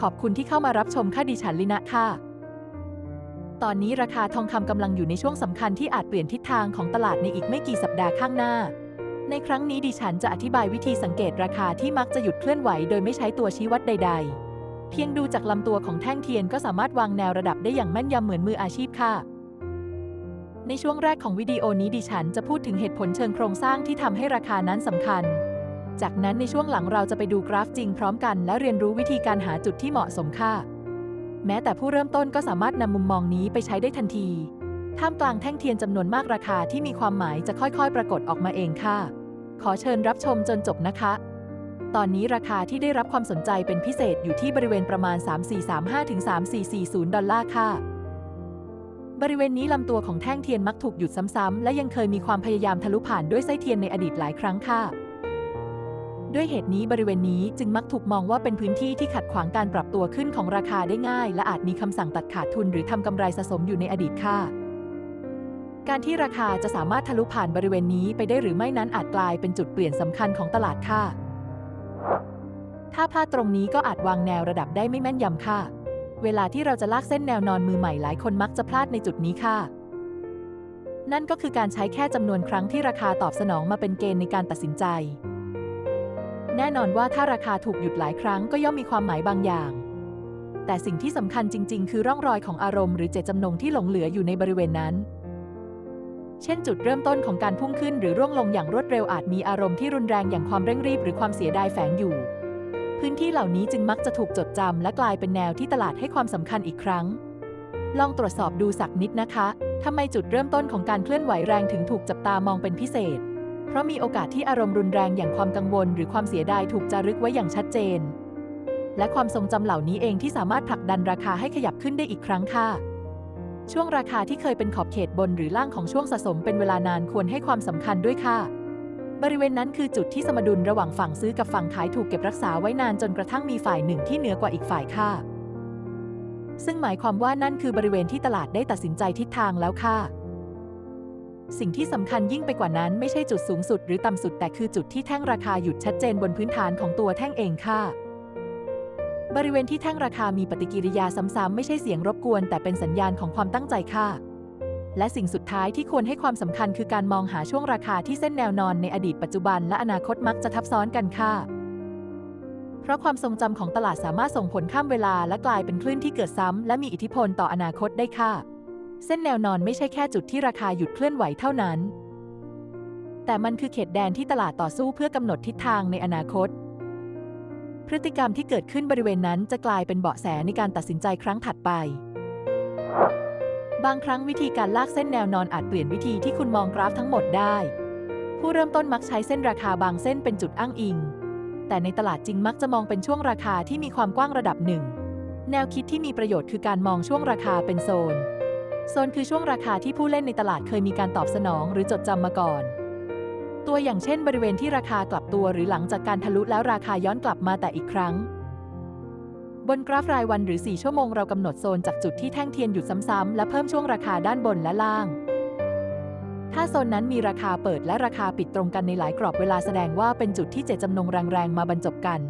ขอบคุณที่เข้ามารับชมค่าดิฉันลินะค่ะ ตอนนี้ราคาทองคำกำลังอยู่ในช่วงสำคัญที่อาจเปลี่ยนทิศทางของตลาดในอีกไม่กี่สัปดาห์ข้างหน้า ในครั้งนี้ดิฉันจะอธิบายวิธีสังเกตราคาที่มักจะหยุดเคลื่อนไหวโดยไม่ใช้ตัวชี้วัดใด ๆ เพียงดูจากลำตัวของแท่งเทียนก็สามารถวางแนวระดับได้อย่างแม่นยำเหมือนมืออาชีพค่ะ ในช่วงแรกของวิดีโอนี้ดิฉันจะพูดถึงเหตุผลเชิงโครงสร้างที่ทำให้ราคานั้นสำคัญ จากนั้นในช่วงหลังเราจะไปดูกราฟจริงพร้อมกัน และเรียนรู้วิธีการหาจุดที่เหมาะสมค่ะแม้แต่ผู้เริ่มต้นก็สามารถนำมุมมองนี้ไปใช้ได้ทันที ท่ามกลางแท่งเทียนจำนวนมากราคาที่มีความหมายจะค่อยๆ ปรากฏออกมาเองค่ะ ขอเชิญรับชมจนจบนะคะ ตอนนี้ราคาที่ได้รับความสนใจเป็นพิเศษอยู่ที่บริเวณประมาณ 3435ถึง3440 ดอลลาร์ค่ะบริเวณนี้ลำตัวของแท่งเทียนมักถูกหยุดซ้ำๆ และยังเคยมีความพยายามทะลุผ่านด้วยไส้เทียนในอดีตหลายครั้งค่ะ ด้วยเหตุนี้บริเวณนี้จึงมักถูกมองว่าเป็นพื้นที่ที่ขัดขวางการปรับตัวขึ้นของราคาได้ง่าย และอาจมีคำสั่งตัดขาดทุนหรือทำกำไรสะสมอยู่ในอดีตค่ะ การที่ราคาจะสามารถทะลุผ่านบริเวณนี้ไปได้หรือไม่นั้นอาจกลายเป็นจุดเปลี่ยนสำคัญของตลาดค่ะ ถ้าพลาดตรงนี้ก็อาจวางแนวระดับได้ไม่แม่นยำค่ะ เวลาที่เราจะลากเส้นแนวนอนมือใหม่หลายคนมักจะพลาดในจุดนี้ค่ะนั่นก็คือการใช้แค่จำนวนครั้งที่ราคาตอบสนองมาเป็นเกณฑ์ในการตัดสินใจ แน่นอนว่าถ้าราคาถูกหยุดหลายครั้งก็ย่อมมีความหมายบางอย่าง แต่สิ่งที่สำคัญจริง ๆ คือร่องรอยของอารมณ์หรือเจตจำนงที่หลงเหลืออยู่ในบริเวณนั้น เช่นจุดเริ่มต้นของการพุ่งขึ้นหรือร่วงลงอย่างรวดเร็วอาจมีอารมณ์ที่รุนแรงอย่างความเร่งรีบหรือความเสียดายแฝงอยู่ พื้นที่เหล่านี้จึงมักจะถูกจดจำและกลายเป็นแนวที่ตลาดให้ความสำคัญอีกครั้ง ลองตรวจสอบดูสักนิดนะคะทำไมจุดเริ่มต้นของการเคลื่อนไหวแรงถึงถูกจับตามองเป็นพิเศษ เพราะมีโอกาสที่อารมณ์รุนแรงอย่างความกังวล หรือความเสียดายถูกจารึกไว้อย่างชัดเจน และความทรงจำเหล่านี้เองที่สามารถผลักดันราคาให้ขยับขึ้นได้อีกครั้งค่ะ ช่วงราคาที่เคยเป็นขอบเขตบนหรือล่างของช่วงสะสมเป็นเวลานานควรให้ความสำคัญด้วยค่ะ บริเวณนั้นคือจุดที่สมดุลระหว่างฝั่งซื้อกับฝั่งขายถูกเก็บรักษาไว้นานจนกระทั่งมีฝ่ายหนึ่งที่เหนือกว่าอีกฝ่ายค่ะ ซึ่งหมายความว่านั่นคือบริเวณที่ตลาดได้ตัดสินใจทิศทางแล้วค่ะ สิ่งที่สำคัญยิ่งไปกว่านั้นไม่ใช่จุดสูงสุดหรือต่ำสุดแต่คือจุดที่แท่งราคาหยุดชัดเจนบนพื้นฐานของตัวแท่งเองค่ะ บริเวณที่แท่งราคามีปฏิกิริยาซ้ำๆไม่ใช่เสียงรบกวน แต่เป็นสัญญาณของความตั้งใจค่ะ และสิ่งสุดท้ายที่ควรให้ความสำคัญคือการมองหาช่วงราคาที่เส้นแนวนอนในอดีตปัจจุบันและอนาคตมักจะทับซ้อนกันค่ะเพราะความทรงจำของตลาดสามารถส่งผลข้ามเวลาและกลายเป็นคลื่นที่เกิดซ้ำและมีอิทธิพลต่ออนาคตได้ค่ะ เส้นแนวนอนไม่ใช่แค่จุดที่ราคาหยุดเคลื่อนไหวเท่านั้น แต่มันคือเขตแดนที่ตลาดต่อสู้เพื่อกำหนดทิศทางในอนาคต พฤติกรรมที่เกิดขึ้นบริเวณนั้นจะกลายเป็นเบาะแสในการตัดสินใจครั้งถัดไป บางครั้งวิธีการลากเส้นแนวนอนอาจเปลี่ยนวิธีที่คุณมองกราฟทั้งหมดได้ ผู้เริ่มต้นมักใช้เส้นราคาบางเส้นเป็นจุดอ้างอิง แต่ในตลาดจริงมักจะมองเป็นช่วงราคาที่มีความกว้างระดับหนึ่ง แนวคิดที่มีประโยชน์คือการมองช่วงราคาเป็นโซน โซนคือช่วงราคาที่ผู้เล่นในตลาดเคยมีการตอบสนองหรือจดจำมาก่อน ตัวอย่างเช่นบริเวณที่ราคากลับตัวหรือหลังจากการทะลุแล้วราคาย้อนกลับมาแต่อีกครั้ง บนกราฟรายวันหรือ 4 ชั่วโมงเรากำหนดโซนจากจุดที่แท่งเทียนหยุดซ้ำๆและเพิ่มช่วงราคาด้านบนและล่าง ถ้าโซนนั้นมีราคาเปิดและราคาปิดตรงกันในหลายกรอบเวลาแสดงว่าเป็นจุดที่เจตจำนงแรงๆมาบรรจบกัน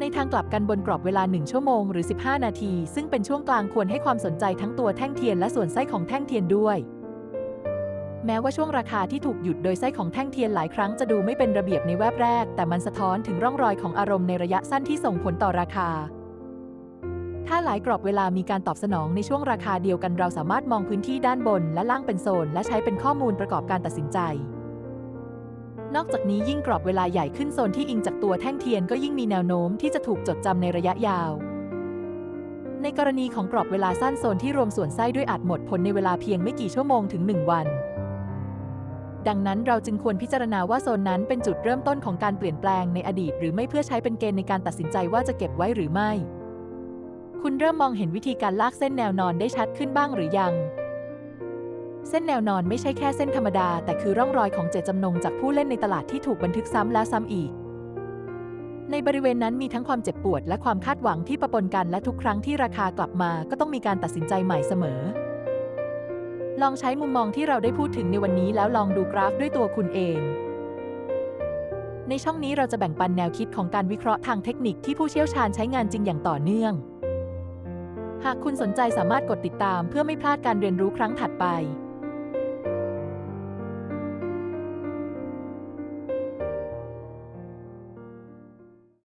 ในทางกลับกันบนกรอบเวลา 1 ชั่วโมงหรือ 15 นาที ซึ่งเป็นช่วงกลางควรให้ความสนใจทั้งตัวแท่งเทียนและส่วนไส้ของแท่งเทียนด้วย แม้ว่าช่วงราคาที่ถูกหยุดโดยไส้ของแท่งเทียนหลายครั้งจะดูไม่เป็นระเบียบในแวบแรก แต่มันสะท้อนถึงร่องรอยของอารมณ์ในระยะสั้นที่ส่งผลต่อราคา ถ้าหลายกรอบเวลามีการตอบสนองในช่วงราคาเดียวกันเราสามารถมองพื้นที่ด้านบนและล่างเป็นโซน และใช้เป็นข้อมูลประกอบการตัดสินใจ นอกจากนี้ยิ่งกรอบเวลาใหญ่ขึ้นโซนที่อิงจากตัวแท่งเทียนก็ยิ่งมีแนวโน้มที่จะถูกจดจำในระยะยาว ในกรณีของกรอบเวลาสั้นโซนที่รวมส่วนไส้ด้วยอาจหมดผลในเวลาเพียงไม่กี่ชั่วโมงถึง 1 วัน ดังนั้นเราจึงควรพิจารณาว่าโซนนั้นเป็นจุดเริ่มต้นของการเปลี่ยนแปลงในอดีต หรือไม่เพื่อใช้เป็นเกณฑ์ในการตัดสินใจว่าจะเก็บไว้หรือไม่ คุณเริ่มมองเห็นวิธีการลากเส้นแนวนอนได้ชัดขึ้นบ้างหรือยัง เส้นแนวนอนไม่ใช่แค่เส้นธรรมดา แต่คือร่องรอยของเจตจำนงจากผู้เล่นในตลาดที่ถูกบันทึกซ้ำแล้วซ้ำอีก ในบริเวณนั้นมีทั้งความเจ็บปวดและความคาดหวังที่ประปนกันและทุกครั้งที่ราคากลับมาก็ต้องมีการตัดสินใจใหม่เสมอ ลองใช้มุมมองที่เราได้พูดถึงในวันนี้แล้วลองดูกราฟด้วยตัวคุณเอง ในช่องนี้เราจะแบ่งปันแนวคิดของการวิเคราะห์ทางเทคนิคที่ผู้เชี่ยวชาญใช้งานจริงอย่างต่อเนื่อง หากคุณสนใจสามารถกดติดตามเพื่อไม่พลาดการเรียนรู้ครั้งถัดไป